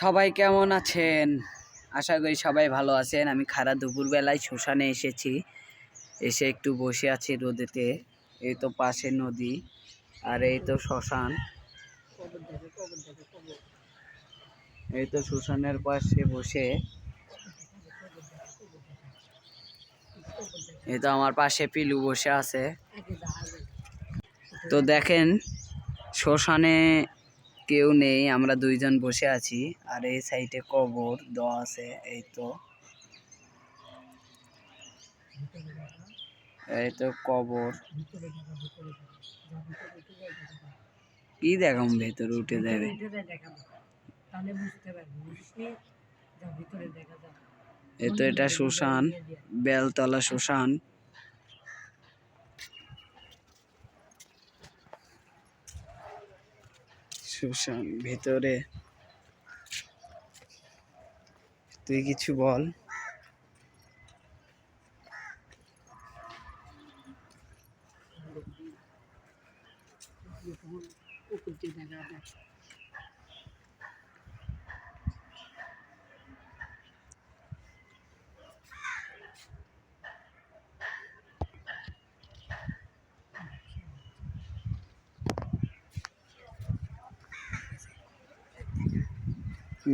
সবাই কেমন আছেন? আশা করি সবাই ভালো আছেন। আমি খারা দুপুরবেলায় শ্মশানে এসেছি। এসে একটু বসে আছি রোদেতে। এই তো পাশে নদী আর এই তো শ্মশান। এই তো শ্মশানের পাশে বসে। এই তো আমার পাশে পিলু বসে আছে। তো দেখেন, শ্মশানে কেউ নেই আমরা দুইজন বসে আছি। আর এই সাইডে কবর দেওয়া আছে এই তো। এই তো কবর। কি দেখাম ভেতরে উঠে যাবে। এই তো এটা শ্মশান বেলতলা শ্মশান। ভেতরে। তুই কিছু বল উপর দিয়ে দেখা যাবে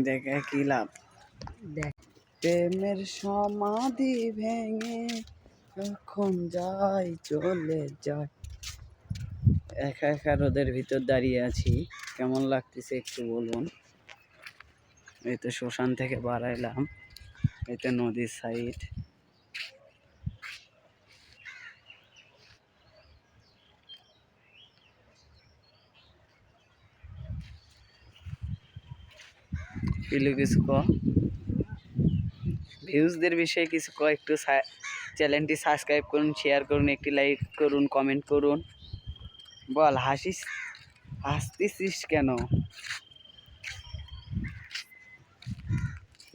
দেখে কি লাভ? প্রেমের সমাধি ভেঙে এখন যাই চলে যায় একা একা রোদের ভিতর দাঁড়িয়ে আছি। কেমন লাগতেছে একটু বলুন? এই তো শ্মশান থেকে বাড়াইলাম এই তো নদীর সাইড পিলু কিছু ক। ভিউজদের বিষয়ে কিছু ক, একটু চ্যানেলটি সাবস্ক্রাইব করুন শেয়ার করুন, একটি লাইক করুন কমেন্ট করুন। বল, হাসিস, হাসতেছিস কেন?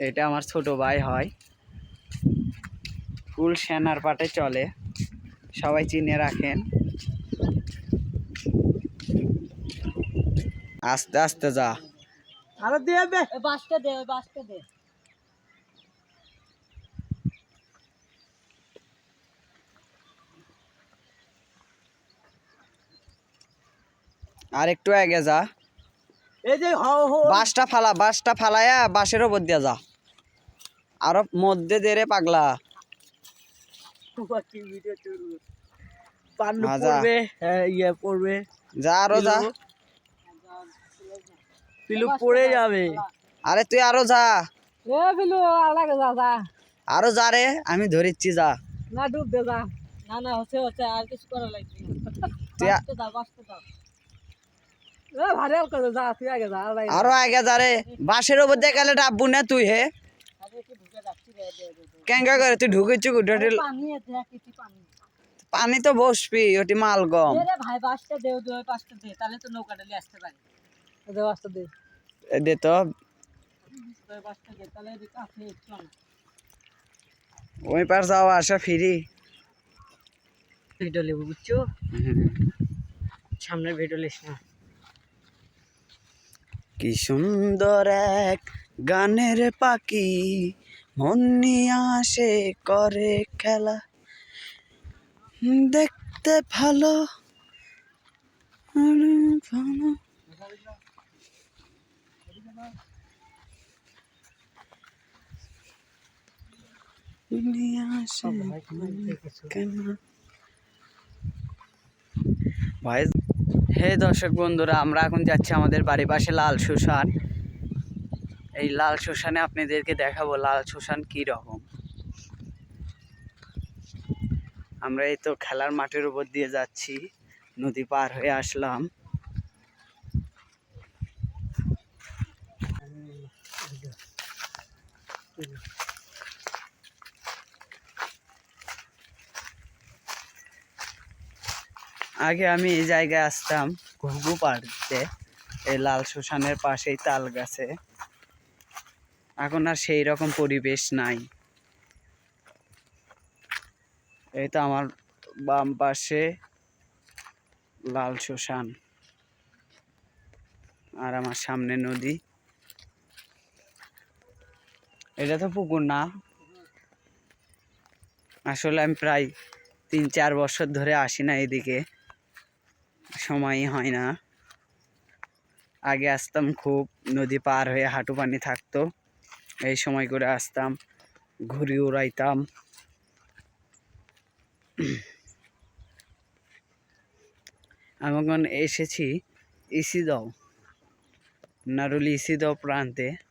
এটা আমার ছোট ভাই হয়। ফুল সেনার পাটে চলে। সবাই চিনে রাখেন। আস্তে আস্তে যা। আরও দে। ওই বাসটা দে ওই বাসটা দে। আর একটু আগে যা। এই যে হাও হো। বাসটা ফালা বাসটা ফালায়া বাসের ওপর দিয়ে যা। আরও মধ্যে দে রে পাগলা। হ্যাঁ ইয়ে পড়বে। যা আরও যা। পিলু পড়ে যাবে। আরে তুই আরও যা। এ পিলু আলাদা যা যা। আরও যা রে আমি ধরিচ্ছি যা। না ডুব দে যা। না না হচ্ছে হচ্ছে আর কিছু করা লাগবে না তুই দাও দাও এ ভারে করে যা তুই আগে যা আলাদা আরও আগে যা রে। বাসের ওপর দিয়ে গেলে ডাববু না তুই হে। কেঙ্গা করে তুই ঢুকেছি পানি তো বসবি ওটি মাল গম। ভাই বাসটা দে দে পাঁচটা দে তাহলে তো নৌকাটা আসতে পারি। দে তো। ওই পার যাওয়া আসা ফিরি। ভিডিও নেব বুঝছ? সামনের ভিডিও লিস না। কি সুন্দর এক গানের পাখি মন নিয়ে আসে করে খেলা। দেখতে ভালো ভালো নিয়ে আসে কেন ভাই হে দর্শক বন্ধুরা আমরা এখন যাচ্ছি আমাদের বাড়ির পাশে লাল শ্মশান এই লাল শ্মশানে আপনাদেরকে দেখাবো লাল শ্মশান কী রকম। আমরা এই তো খেলার মাঠের উপর দিয়ে যাচ্ছি নদী পার হয়ে আসলাম। আগে আমি এই জায়গায় আসতাম, ঘুঘু পাড়তে, এই লাল শ্মশানের পাশেই তাল গাছে। এখন আর সেই রকম পরিবেশ নাই। এই তো আমার বাম পাশে লাল শ্মশান আর আমার সামনে নদী। এটা তো পুকুর না। আসলে আমি প্রায় তিন চার বছর ধরে আসি না এদিকে। সময়ই হয় না। আগে আসতাম খুব, নদী পার হয়ে হাঁটু পানি থাকতো। এই সময় করে আসতাম ঘুরি উড়াইতাম। আমি এসেছি ইসিদাও, নারুলি ইসিদাও প্রান্তে।